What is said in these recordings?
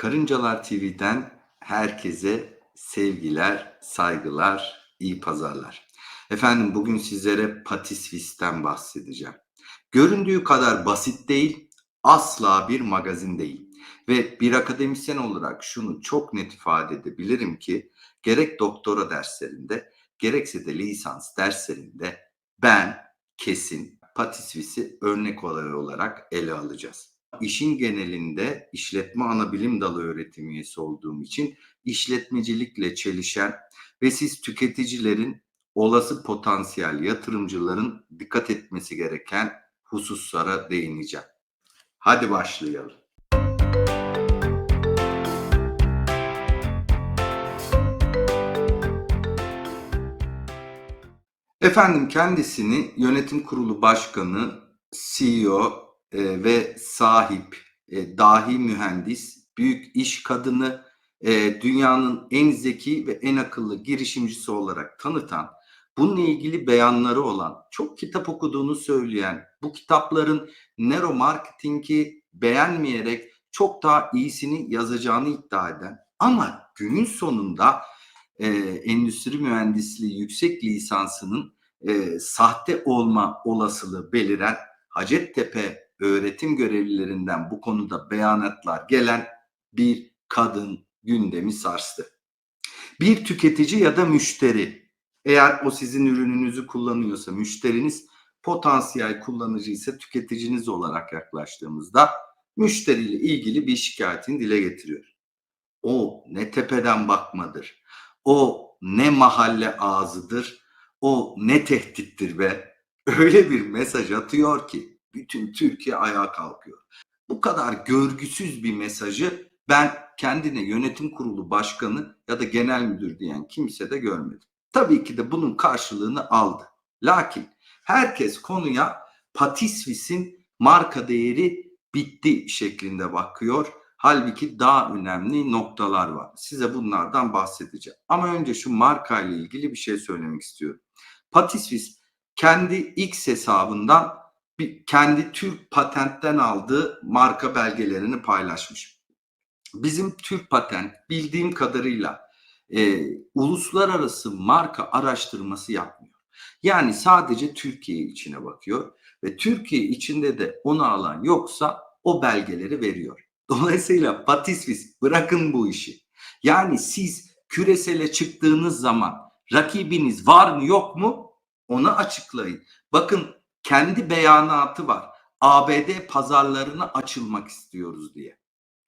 Karıncalar TV'den herkese sevgiler, saygılar, iyi pazarlar. Efendim bugün sizlere Patisvis'ten bahsedeceğim. Göründüğü kadar basit değil, asla bir magazin değil. Ve bir akademisyen olarak şunu çok net ifade edebilirim ki gerek doktora derslerinde gerekse de lisans derslerinde ben kesin Patisvis'i örnek olarak ele alacağız. İşin genelinde işletme ana bilim dalı öğretim üyesi olduğum için işletmecilikle çelişen ve siz tüketicilerin olası potansiyel yatırımcıların dikkat etmesi gereken hususlara değineceğim. Hadi başlayalım. Efendim kendisini yönetim kurulu başkanı, CEO e, ve sahip, e, dahi mühendis, büyük iş kadını, e, dünyanın en zeki ve en akıllı girişimcisi olarak tanıtan, bununla ilgili beyanları olan, çok kitap okuduğunu söyleyen, bu kitapların neuromarketingi beğenmeyerek çok daha iyisini yazacağını iddia eden ama günün sonunda e, endüstri mühendisliği yüksek lisansının e, sahte olma olasılığı beliren Hacettepe öğretim görevlilerinden bu konuda beyanatlar gelen bir kadın gündemi sarstı. Bir tüketici ya da müşteri eğer o sizin ürününüzü kullanıyorsa müşteriniz potansiyel kullanıcı ise tüketiciniz olarak yaklaştığımızda müşteriyle ilgili bir şikayetini dile getiriyor. O ne tepeden bakmadır. O ne mahalle ağzıdır. O ne tehdittir be. Öyle bir mesaj atıyor ki bütün Türkiye ayağa kalkıyor. Bu kadar görgüsüz bir mesajı ben kendine yönetim kurulu başkanı ya da genel müdür diyen kimse de görmedim. Tabii ki de bunun karşılığını aldı. Lakin herkes konuya Patisvis'in marka değeri bitti şeklinde bakıyor. Halbuki daha önemli noktalar var. Size bunlardan bahsedeceğim. Ama önce şu marka ile ilgili bir şey söylemek istiyorum. Patisvis kendi X hesabından bir, kendi Türk patentten aldığı marka belgelerini paylaşmış. Bizim Türk patent bildiğim kadarıyla e, uluslararası marka araştırması yapmıyor. Yani sadece Türkiye içine bakıyor ve Türkiye içinde de onu alan yoksa o belgeleri veriyor. Dolayısıyla Patisvis bırakın bu işi. Yani siz küresele çıktığınız zaman rakibiniz var mı yok mu onu açıklayın. Bakın kendi beyanatı var. ABD pazarlarına açılmak istiyoruz diye.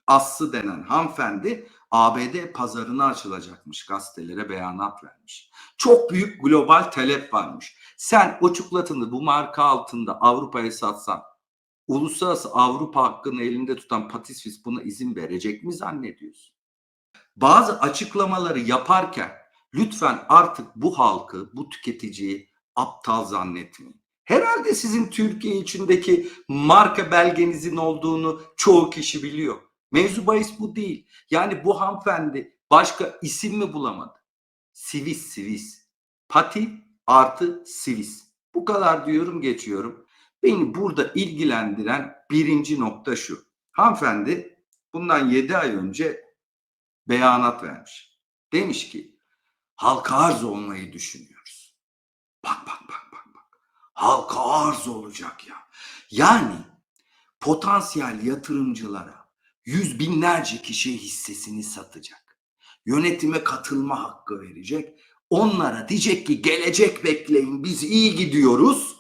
Aslı denen hanımefendi ABD pazarına açılacakmış gazetelere beyanat vermiş. Çok büyük global talep varmış. Sen o çikolatanı bu marka altında Avrupa'ya satsan uluslararası Avrupa hakkını elinde tutan Patisvis buna izin verecek mi zannediyorsun? Bazı açıklamaları yaparken lütfen artık bu halkı, bu tüketiciyi aptal zannetmeyin. Herhalde sizin Türkiye içindeki marka belgenizin olduğunu çoğu kişi biliyor. Mevzu bahis bu değil. Yani bu hanımefendi başka isim mi bulamadı? Sivis sivis. Pati artı sivis. Bu kadar diyorum geçiyorum. Beni burada ilgilendiren birinci nokta şu. Hanımefendi bundan 7 ay önce beyanat vermiş. Demiş ki halka arz olmayı düşünüyoruz. Halka arz olacak ya. Yani potansiyel yatırımcılara yüz binlerce kişi hissesini satacak. Yönetime katılma hakkı verecek. Onlara diyecek ki gelecek bekleyin biz iyi gidiyoruz.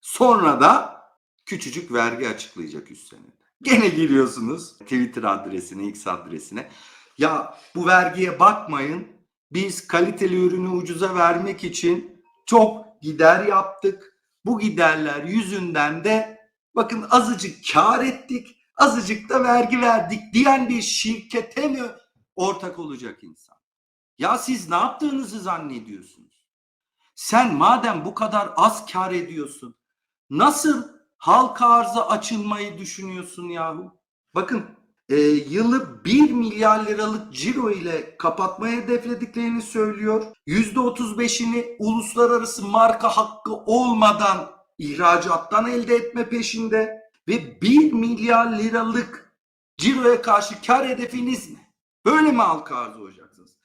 Sonra da küçücük vergi açıklayacak üst senede. Gene giriyorsunuz Twitter adresine, X adresine. Ya bu vergiye bakmayın. Biz kaliteli ürünü ucuza vermek için çok gider yaptık. Bu giderler yüzünden de bakın azıcık kar ettik, azıcık da vergi verdik diyen bir şirkete mi ortak olacak insan? Ya siz ne yaptığınızı zannediyorsunuz? Sen madem bu kadar az kar ediyorsun, nasıl halka arza açılmayı düşünüyorsun yahu? Bakın e, yılı 1 milyar liralık ciro ile kapatmayı hedeflediklerini söylüyor. %35'ini uluslararası marka hakkı olmadan ihracattan elde etme peşinde ve 1 milyar liralık Ciroya karşı kar hedefiniz ne? Böyle mi halka arz olacaksınız?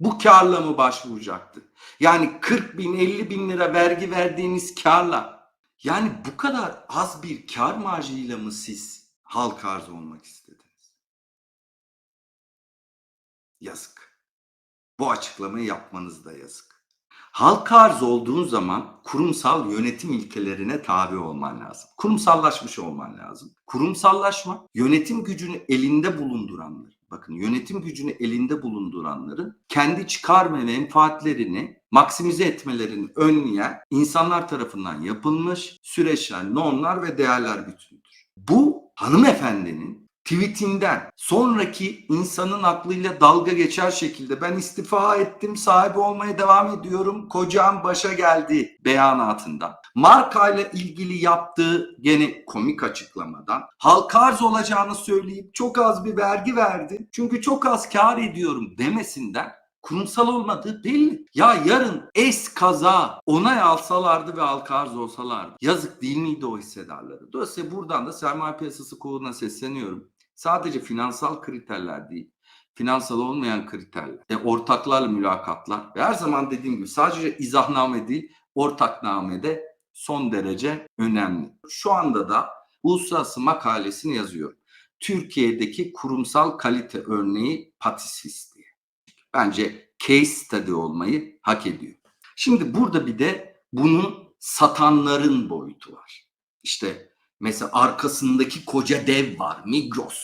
Bu karla mı başvuracaktı? Yani 40 bin 50 bin lira vergi verdiğiniz karla yani bu kadar az bir kar marjıyla mı siz halka arz olmak istediniz? Yazık. Bu açıklamayı yapmanız da yazık. Halka arz olduğun zaman kurumsal yönetim ilkelerine tabi olman lazım. Kurumsallaşmış olman lazım. Kurumsallaşma yönetim gücünü elinde bulunduranlar. Bakın yönetim gücünü elinde bulunduranların kendi çıkar ve menfaatlerini maksimize etmelerini önleyen insanlar tarafından yapılmış süreçler, normlar ve değerler bütünüdür. Bu hanımefendinin tweetinden sonraki insanın aklıyla dalga geçer şekilde ben istifa ettim sahibi olmaya devam ediyorum kocam başa geldi beyanatından marka ile ilgili yaptığı gene komik açıklamadan halka arz olacağını söyleyip çok az bir vergi verdi çünkü çok az kar ediyorum demesinden kurumsal olmadığı belli. Ya yarın es kaza onay alsalardı ve halka arz olsalardı yazık değil miydi o hissedarları? Dolayısıyla buradan da sermaye piyasası kuruluna sesleniyorum. Sadece finansal kriterler değil, finansal olmayan kriterler, e, ortaklarla mülakatlar ve her zaman dediğim gibi sadece izahname değil, ortaknamede son derece önemli. Şu anda da uluslararası makalesini yazıyorum. Türkiye'deki kurumsal kalite örneği Patisvis diye. Bence case study olmayı hak ediyor. Şimdi burada bir de bunun satanların boyutu var. İşte mesela arkasındaki koca dev var. Migros.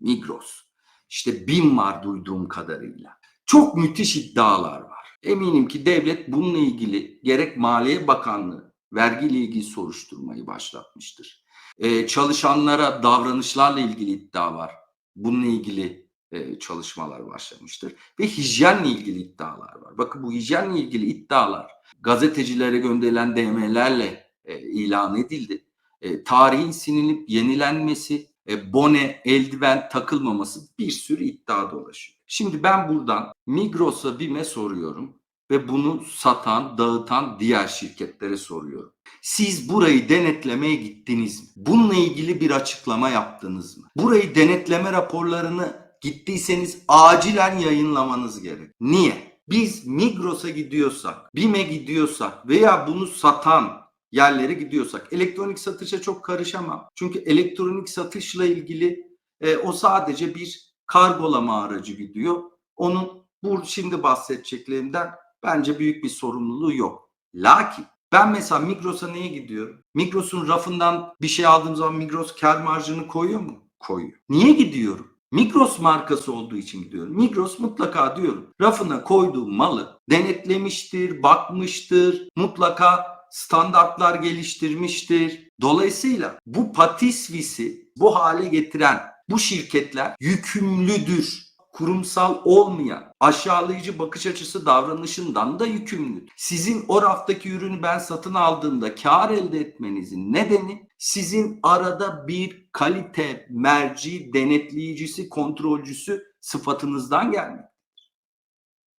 Migros. İşte BİM var duyduğum kadarıyla. Çok müthiş iddialar var. Eminim ki devlet bununla ilgili gerek Maliye Bakanlığı vergiyle ilgili soruşturmayı başlatmıştır. Ee, çalışanlara davranışlarla ilgili iddia var. Bununla ilgili e, çalışmalar başlamıştır. Ve hijyenle ilgili iddialar var. Bakın bu hijyenle ilgili iddialar gazetecilere gönderilen DM'lerle e, ilan edildi. E, tarihin silinip yenilenmesi, e, bone, eldiven takılmaması bir sürü iddia dolaşıyor. Şimdi ben buradan Migros'a BİM'e soruyorum ve bunu satan, dağıtan diğer şirketlere soruyorum. Siz burayı denetlemeye gittiniz mi? Bununla ilgili bir açıklama yaptınız mı? Burayı denetleme raporlarını gittiyseniz acilen yayınlamanız gerek. Niye? Biz Migros'a gidiyorsak, BİM'e gidiyorsak veya bunu satan yerlere gidiyorsak elektronik satışa çok karışamam. Çünkü elektronik satışla ilgili e, o sadece bir kargolama aracı gidiyor. Onun bu şimdi bahsedeceklerimden bence büyük bir sorumluluğu yok. Lakin ben mesela Migros'a neye gidiyorum? Migros'un rafından bir şey aldığım zaman Migros kar marjını koyuyor mu? Koyuyor. Niye gidiyorum? Migros markası olduğu için gidiyorum. Migros mutlaka diyorum. Rafına koyduğu malı denetlemiştir, bakmıştır. Mutlaka standartlar geliştirmiştir. Dolayısıyla bu patisvisi bu hale getiren bu şirketler yükümlüdür. Kurumsal olmayan aşağılayıcı bakış açısı davranışından da yükümlüdür. Sizin o raftaki ürünü ben satın aldığımda kar elde etmenizin nedeni sizin arada bir kalite merci denetleyicisi, kontrolcüsü sıfatınızdan gelmek.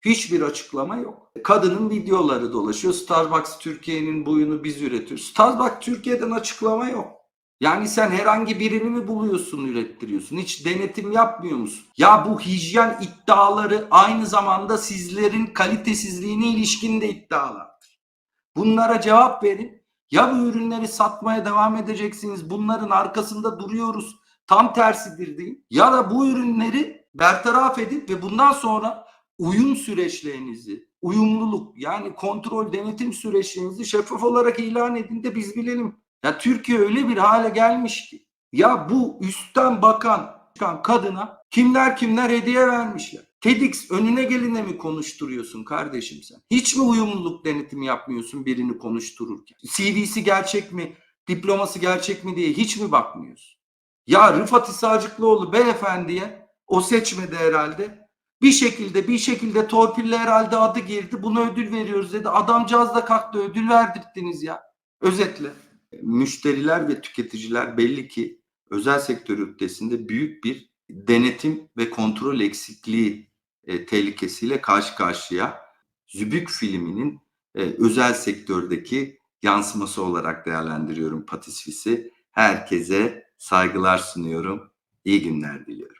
Hiçbir açıklama yok. Kadının videoları dolaşıyor. Starbucks Türkiye'nin buyunu biz üretiyoruz. Starbucks Türkiye'den açıklama yok. Yani sen herhangi birini mi buluyorsun, ürettiriyorsun? Hiç denetim yapmıyor musun? Ya bu hijyen iddiaları aynı zamanda sizlerin kalitesizliğine ilişkin de iddialardır. Bunlara cevap verin. Ya bu ürünleri satmaya devam edeceksiniz, bunların arkasında duruyoruz, tam tersidir deyin. Ya da bu ürünleri bertaraf edip ve bundan sonra uyum süreçlerinizi, uyumluluk yani kontrol denetim süreçlerinizi şeffaf olarak ilan edin de biz bilelim. Ya Türkiye öyle bir hale gelmiş ki ya bu üstten bakan çıkan kadına kimler kimler hediye vermişler. TEDx önüne geline mi konuşturuyorsun kardeşim sen? Hiç mi uyumluluk denetimi yapmıyorsun birini konuştururken? CV'si gerçek mi, diploması gerçek mi diye hiç mi bakmıyorsun? Ya Rıfat İsacıklıoğlu beyefendiye o seçmedi herhalde. Bir şekilde bir şekilde torpille herhalde adı girdi. Buna ödül veriyoruz dedi. Adamcağız da kalktı ödül verdirttiniz ya. Özetle müşteriler ve tüketiciler belli ki özel sektör ötesinde büyük bir denetim ve kontrol eksikliği e, tehlikesiyle karşı karşıya. Zübük filminin e, özel sektördeki yansıması olarak değerlendiriyorum Patisvis'i. Herkese saygılar sunuyorum. İyi günler diliyorum.